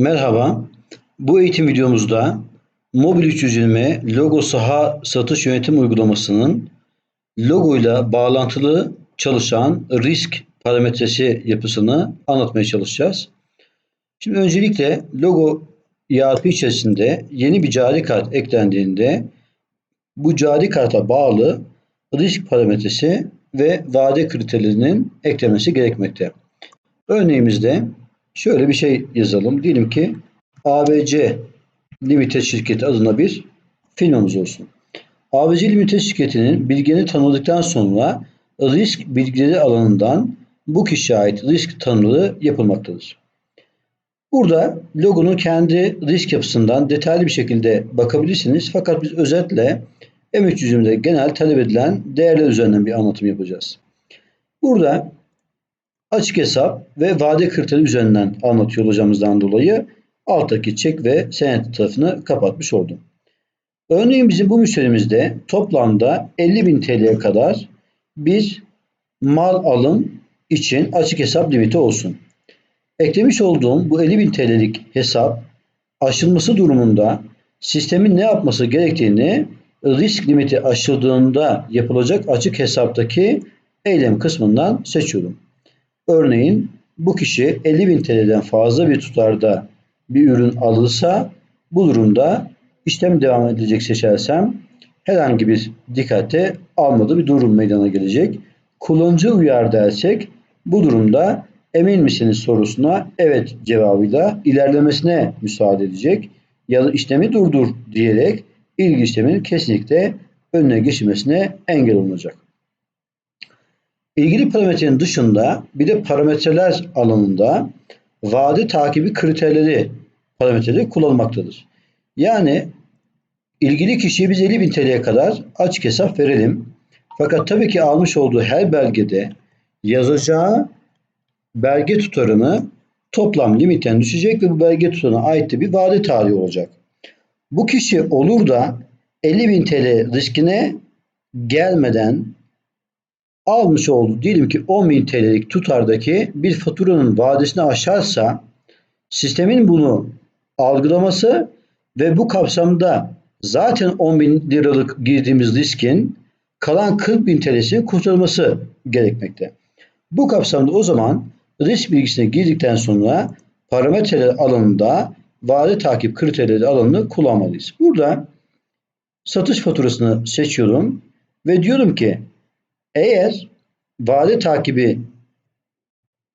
Merhaba. Bu eğitim videomuzda Mobil 320 logo saha satış yönetim uygulamasının logoyla bağlantılı çalışan risk parametresi yapısını anlatmaya çalışacağız. Şimdi öncelikle logo ERP içerisinde yeni bir cari kart eklendiğinde bu cari karta bağlı risk parametresi ve vade kriterlerinin eklenmesi gerekmekte. Örneğimizde şöyle bir şey yazalım. Diyelim ki ABC Limited şirketi adına bir firmamız olsun. ABC Limited şirketinin bilgilerini tanıdıktan sonra risk bilgileri alanından bu kişiye ait risk tanımları yapılmaktadır. Burada logonun kendi risk yapısından detaylı bir şekilde bakabilirsiniz. Fakat biz özetle M300'ümde genel talep edilen değerler üzerinden bir anlatım yapacağız. Burada açık hesap ve vade kriteri üzerinden anlatıyor olacağımızdan dolayı alttaki çek ve senet tarafını kapatmış oldum. Örneğin bizim bu müşterimizde toplamda 50.000 TL'ye kadar bir mal alım için açık hesap limiti olsun. Eklemiş olduğum bu 50.000 TL'lik hesap aşılması durumunda sistemin ne yapması gerektiğini risk limiti aşıldığında yapılacak açık hesaptaki eylem kısmından seçiyorum. Örneğin bu kişi 50.000 TL'den fazla bir tutarda bir ürün alırsa bu durumda işlem devam edilecek seçersem herhangi bir dikkate almadığı bir durum meydana gelecek. Kullanıcı uyar dersek bu durumda emin misiniz sorusuna evet cevabıyla ilerlemesine müsaade edecek ya da işlemi durdur diyerek ilgi işleminin kesinlikle önüne geçilmesine engel olunacak. İlgili parametrenin dışında bir de parametreler alanında vade takibi kriterleri parametreleri kullanılmaktadır. Yani ilgili kişiye biz 50.000 TL'ye kadar açık hesap verelim. Fakat tabii ki almış olduğu her belgede yazacağı belge tutarını toplam limitten düşecek ve bu belge tutarına ait de bir vade tarihi olacak. Bu kişi olur da 50.000 TL riskine gelmeden almış olduğu diyelim ki 10.000 TL'lik tutardaki bir faturanın vadesini aşarsa sistemin bunu algılaması ve bu kapsamda zaten 10.000 liralık girdiğimiz riskin kalan 40.000 TL'sinin kurtarılması gerekmekte. Bu kapsamda o zaman risk bilgisine girdikten sonra parametreler alanında vade takip kriterleri alanını kullanmalıyız. Burada satış faturasını seçiyorum ve diyorum ki eğer vade takibi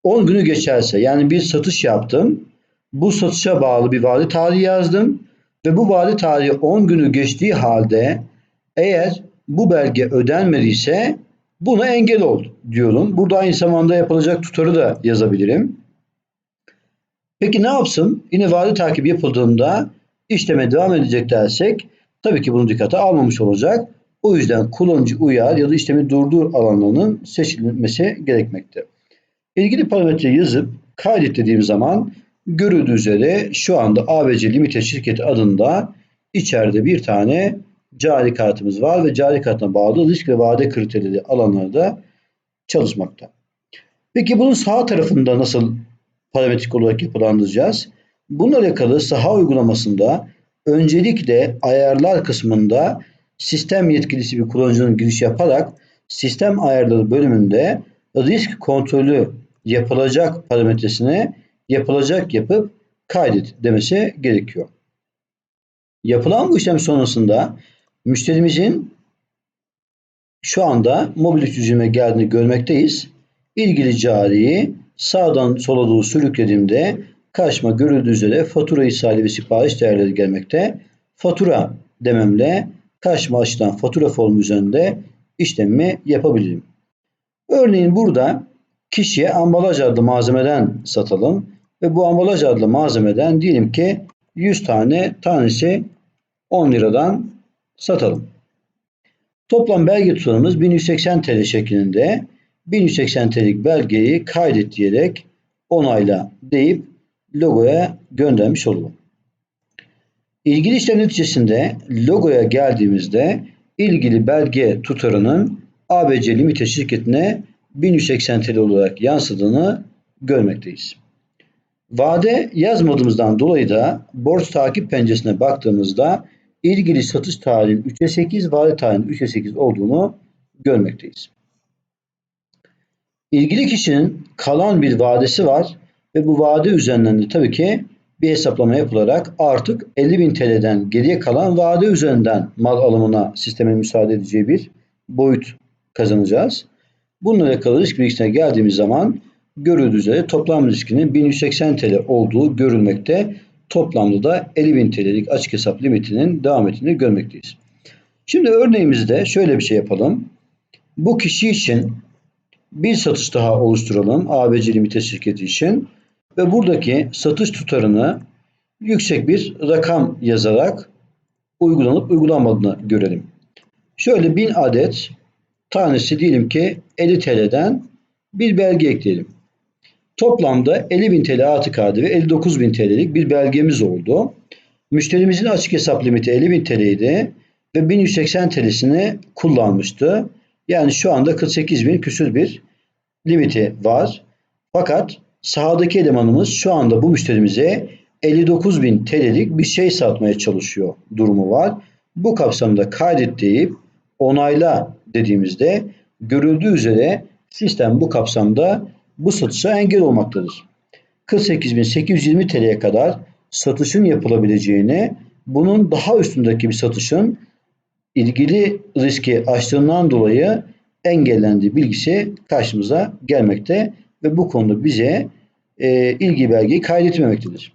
10 günü geçerse yani bir satış yaptım. Bu satışa bağlı bir vade tarihi yazdım ve bu vade tarihi 10 günü geçtiği halde eğer bu belge ödenmediyse buna engel ol diyorum. Burada aynı zamanda yapılacak tutarı da yazabilirim. Peki ne yapsın? Yine vade takibi yapıldığında işleme devam edecek dersek tabii ki bunu dikkate almamış olacak. O yüzden kullanıcı uyar ya da işlemi durdur alanlarının seçilmesi gerekmekte. İlgili parametre yazıp kaydet dediğim zaman görüldüğü üzere şu anda ABC Limited şirketi adında içeride bir tane cari kartımız var ve cari kartına bağlı risk ve vade kriterleri alanlarda çalışmakta. Peki bunun sağ tarafında nasıl parametrik olarak yapılandıracağız? Bununla alakalı saha uygulamasında öncelikle ayarlar kısmında sistem yetkilisi bir kullanıcının giriş yaparak sistem ayarları bölümünde risk kontrolü yapılacak parametresine yapılacak yapıp kaydet demesi gerekiyor. Yapılan bu işlem sonrasında müşterimizin şu anda mobil yüzüme geldiğini görmekteyiz. İlgili cariyi sağdan sola doğru sürüklediğimde karşıma görüldüğü üzere fatura ishali ve sipariş değerleri gelmekte. Fatura dememle karşıma açılan fatura formu üzerinde işlemi yapabilirim. Örneğin burada kişiye ambalaj adlı malzemeden satalım ve bu ambalaj adlı malzemeden diyelim ki 100 tane tanesi 10 liradan satalım. Toplam belge tutarımız 1180 TL şeklinde 1180 TL'lik belgeyi kaydet diyerek onayla deyip logoya göndermiş olurum. İlgili işlem neticesinde logoya geldiğimizde ilgili belge tutarının ABC Limited şirketine 1180 TL olarak yansıdığını görmekteyiz. Vade yazmadığımızdan dolayı da borç takip penceresine baktığımızda ilgili satış tarihinin 3'e 8, vade tarihinin 3'e 8 olduğunu görmekteyiz. İlgili kişinin kalan bir vadesi var ve bu vade üzerinden de tabii ki bir hesaplama yapılarak artık 50.000 TL'den geriye kalan vade üzerinden mal alımına sistemin müsaade edeceği bir boyut kazanacağız. Bununla alakalı risk bilgisine geldiğimiz zaman görüldüğü üzere toplam riskinin 1180 TL olduğu görülmekte. Toplamda da 50.000 TL'lik açık hesap limitinin devam ettiğini görmekteyiz. Şimdi örneğimizde şöyle bir şey yapalım. Bu kişi için bir satış daha oluşturalım ABC Limited şirketi için ve buradaki satış tutarını yüksek bir rakam yazarak uygulanıp uygulanmadığını görelim. Şöyle 1000 adet tanesi diyelim ki 50 TL'den bir belge ekleyelim. Toplamda 50.000 TL artı KDV ve 59.000 TL'lik bir belgemiz oldu. Müşterimizin açık hesap limiti 50.000 TL idi ve 1180 TL'sini kullanmıştı. Yani şu anda 48.000 küsür bir limiti var. Fakat sahadaki elemanımız şu anda bu müşterimize 59.000 TL'lik bir şey satmaya çalışıyor durumu var. Bu kapsamda kaydet deyip onayla dediğimizde görüldüğü üzere sistem bu kapsamda bu satışa engel olmaktadır. 48.820 TL'ye kadar satışın yapılabileceğini, bunun daha üstündeki bir satışın ilgili riski aştığından dolayı engellendiği bilgisi karşımıza gelmekte ve bu konuda bize e, ilgi belgeyi kaydetmemektedir.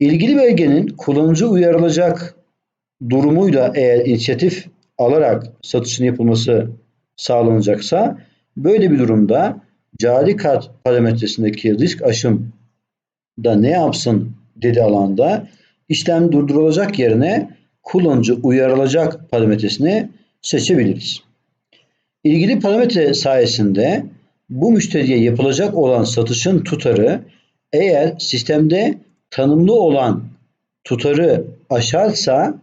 İlgili belgenin kullanıcı uyarılacak durumuyla eğer inisiyatif alarak satışın yapılması sağlanacaksa böyle bir durumda cari kart parametresindeki risk aşım da ne yapsın dedi alanda işlem durdurulacak yerine kullanıcı uyarılacak parametresini seçebiliriz. İlgili parametre sayesinde bu müşteriye yapılacak olan satışın tutarı eğer sistemde tanımlı olan tutarı aşarsa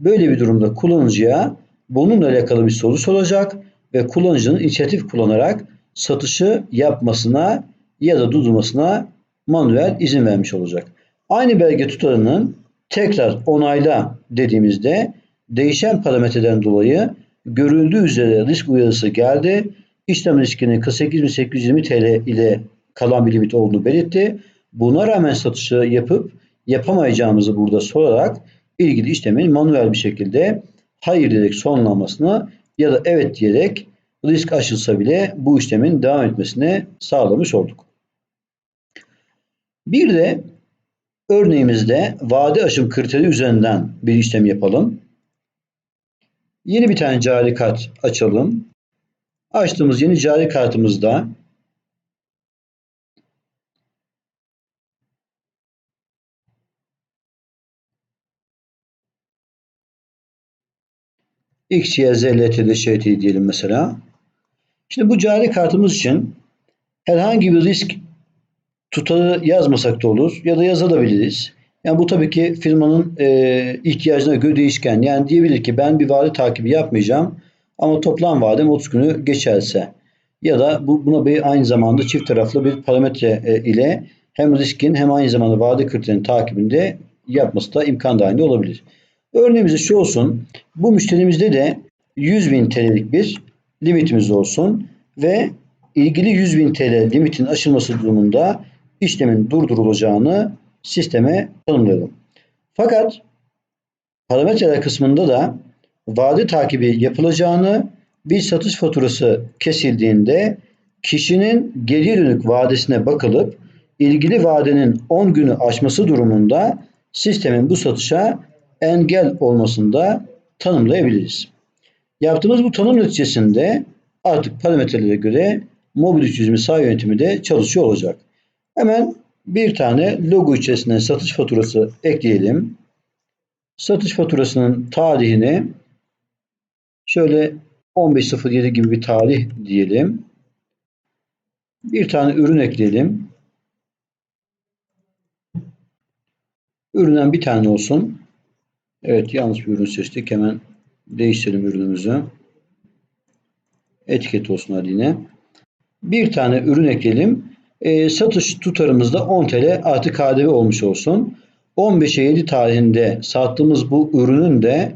böyle bir durumda kullanıcıya bununla alakalı bir soru soracak ve kullanıcının inisiyatif kullanarak satışı yapmasına ya da durdurmasına manuel izin vermiş olacak. Aynı belge tutarının tekrar onayla dediğimizde değişen parametreden dolayı görüldüğü üzere risk uyarısı geldi. İşlem riskinin 48.820 TL ile kalan bir limit olduğunu belirtti. Buna rağmen satışı yapıp yapamayacağımızı burada sorarak ilgili işlemin manuel bir şekilde hayır diyerek sonlanmasını ya da evet diyerek risk aşılsa bile bu işlemin devam etmesini sağlamış olduk. Bir de örneğimizde vade aşım kriteri üzerinden bir işlem yapalım. Yeni bir tane cari kart açalım. Açtığımız yeni cari kartımızda X, Y, Z, L, T, D, Ş, T diyelim mesela. Şimdi bu cari kartımız için herhangi bir risk tutarı yazmasak da olur ya da yazabiliriz. Yani bu tabii ki firmanın e, ihtiyacına göre değişken. Yani diyebilir ki ben bir vade takibi yapmayacağım ama toplam vadem 30 günü geçerse ya da bu buna bir aynı zamanda çift taraflı bir parametre e, ile hem riskin hem aynı zamanda vade kriterinin takibinde yapması da imkan dahilinde olabilir. Örneğimizde şu olsun. Bu müşterimizde de 100.000 TL'lik bir limitimiz olsun ve ilgili 100.000 TL limitin aşılması durumunda işlemin durdurulacağını sisteme tanımlayalım. Fakat parametreler kısmında da vade takibi yapılacağını bir satış faturası kesildiğinde kişinin geriye dönük vadesine bakılıp ilgili vadenin 10 günü aşması durumunda sistemin bu satışa engel olmasını da tanımlayabiliriz. Yaptığımız bu tanım neticesinde artık parametrelere göre mobil çözümü sağ yönetimi de çalışıyor olacak. Hemen bir tane logo içerisine satış faturası ekleyelim. Satış faturasının tarihini şöyle 15.07 gibi bir tarih diyelim. Bir tane ürün ekleyelim. Üründen bir tane olsun. Evet yanlış bir ürün seçtik. Hemen değiştirelim ürünümüzü. Etiket olsun hadi yine. Bir tane ürün ekleyelim E, satış tutarımızda 10 TL artı KDV olmuş olsun. 15'e 7 tarihinde sattığımız bu ürünün de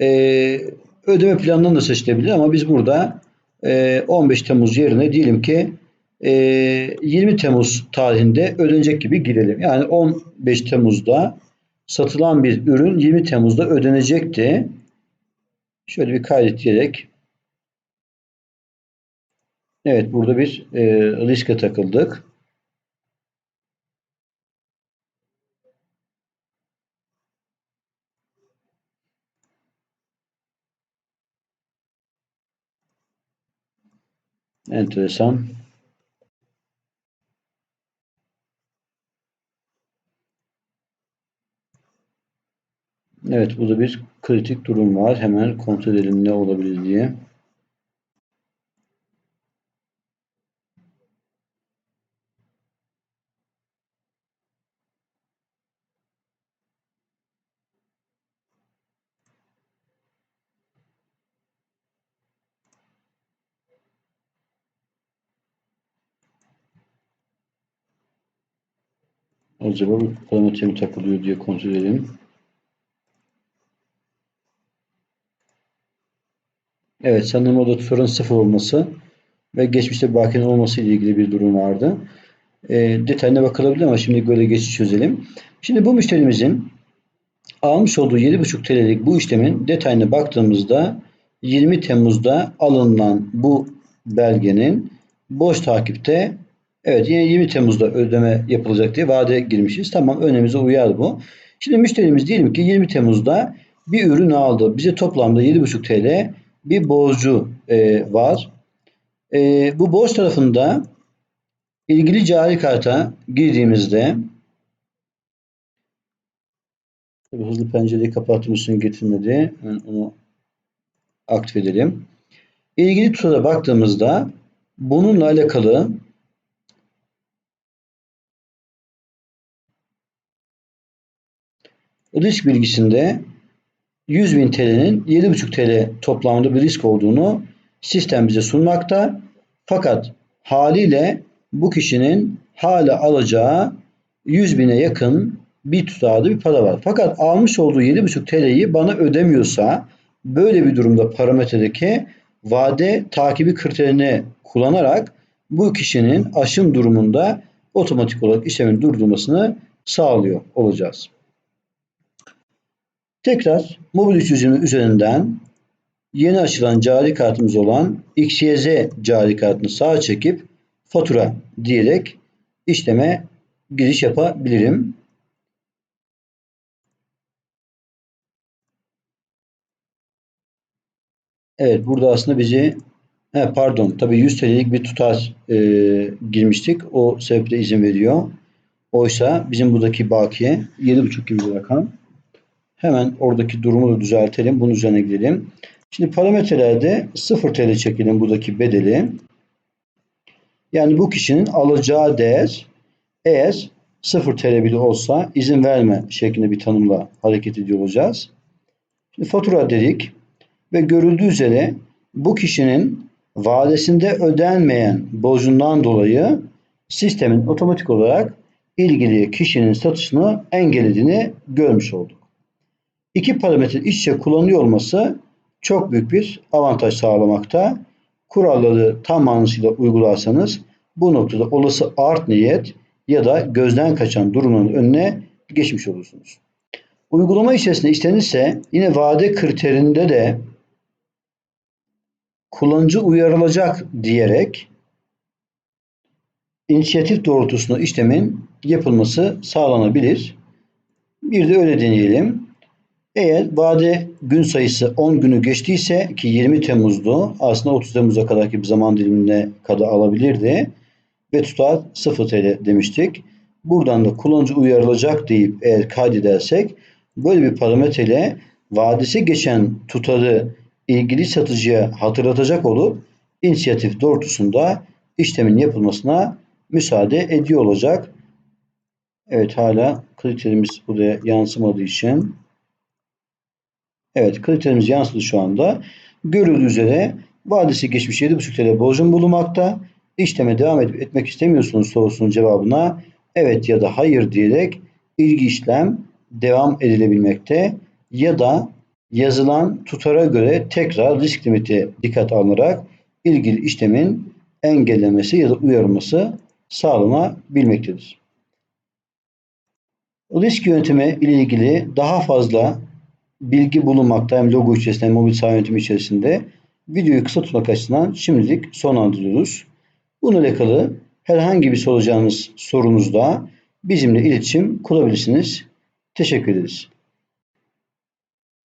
e, ödeme planından da seçilebilir ama biz burada e, 15 Temmuz yerine diyelim ki e, 20 Temmuz tarihinde ödenecek gibi girelim. Yani 15 Temmuz'da satılan bir ürün 20 Temmuz'da ödenecekti. Şöyle bir kaydet diyerek Evet burada bir e, riske takıldık. Enteresan. Evet burada bir kritik durum var. Hemen kontrol edelim ne olabilir diye. Acaba parametre mi takılıyor diye kontrol edelim. Evet sanırım orada tutarın sıfır olması ve geçmişte bakinin olması ile ilgili bir durum vardı. E, detayına bakılabilir ama şimdi böyle geçiş çözelim. Şimdi bu müşterimizin almış olduğu 7,5 TL'lik bu işlemin detayına baktığımızda 20 Temmuz'da alınan bu belgenin boş takipte evet yine 20 Temmuz'da ödeme yapılacak diye vade girmişiz. Tamam önümüze uyar bu. Şimdi müşterimiz diyelim ki 20 Temmuz'da bir ürün aldı. Bize toplamda 7,5 TL bir borcu e, var. E, bu borç tarafında ilgili cari karta girdiğimizde Tabii hızlı pencereyi kapattım üstünü getirmedi. Yani onu aktif edelim. İlgili tutada baktığımızda bununla alakalı risk bilgisinde 100.000 TL'nin 7.5 TL toplamda bir risk olduğunu sistem bize sunmakta. Fakat haliyle bu kişinin hala alacağı 100 bine yakın bir tutarda bir para var. Fakat almış olduğu 7,5 TL'yi bana ödemiyorsa böyle bir durumda parametredeki vade takibi kriterini kullanarak bu kişinin aşım durumunda otomatik olarak işlemin durdurmasını sağlıyor olacağız. Tekrar mobil çözümü üzerinden yeni açılan cari kartımız olan XYZ cari kartını sağa çekip fatura diyerek işleme giriş yapabilirim. Evet burada aslında bizi he, pardon tabii 100 TL'lik bir tutar e, girmiştik. O sebeple izin veriyor. Oysa bizim buradaki bakiye 7,5 gibi bir rakam. Hemen oradaki durumu da düzeltelim. Bunun üzerine gidelim. Şimdi parametrelerde 0 TL çekelim buradaki bedeli. Yani bu kişinin alacağı değer eğer 0 TL bile olsa izin verme şeklinde bir tanımla hareket ediyor olacağız. Şimdi fatura dedik ve görüldüğü üzere bu kişinin vadesinde ödenmeyen borcundan dolayı sistemin otomatik olarak ilgili kişinin satışını engellediğini görmüş olduk. İki parametre iç içe kullanılıyor olması çok büyük bir avantaj sağlamakta. Kuralları tam manasıyla uygularsanız bu noktada olası art niyet ya da gözden kaçan durumun önüne geçmiş olursunuz. Uygulama içerisinde istenirse yine vade kriterinde de kullanıcı uyarılacak diyerek inisiyatif doğrultusunda işlemin yapılması sağlanabilir. Bir de öyle deneyelim. Eğer vade gün sayısı 10 günü geçtiyse ki 20 Temmuz'du aslında 30 Temmuz'a kadarki bir zaman dilimine kadar alabilirdi ve tutar 0 TL demiştik. Buradan da kullanıcı uyarılacak deyip eğer kaydedersek böyle bir parametreyle vadesi geçen tutarı ilgili satıcıya hatırlatacak olup inisiyatif doğrultusunda işlemin yapılmasına müsaade ediyor olacak. Evet hala kriterimiz buraya yansımadığı için Evet kriterimiz yansıdı şu anda. Görüldüğü üzere vadesi geçmiş 7,5 TL borcum bulunmakta. işleme devam edip etmek istemiyorsunuz sorusunun cevabına evet ya da hayır diyerek ilgi işlem devam edilebilmekte ya da yazılan tutara göre tekrar risk limiti dikkat alınarak ilgili işlemin engellemesi ya da uyarılması sağlanabilmektedir. Risk yönetimi ile ilgili daha fazla bilgi bulunmakta hem logo içerisinde hem mobil saha yönetimi içerisinde. Videoyu kısa tutmak açısından şimdilik sonlandırıyoruz. Bununla alakalı herhangi bir soracağınız sorunuzda bizimle iletişim kurabilirsiniz. Teşekkür ederiz.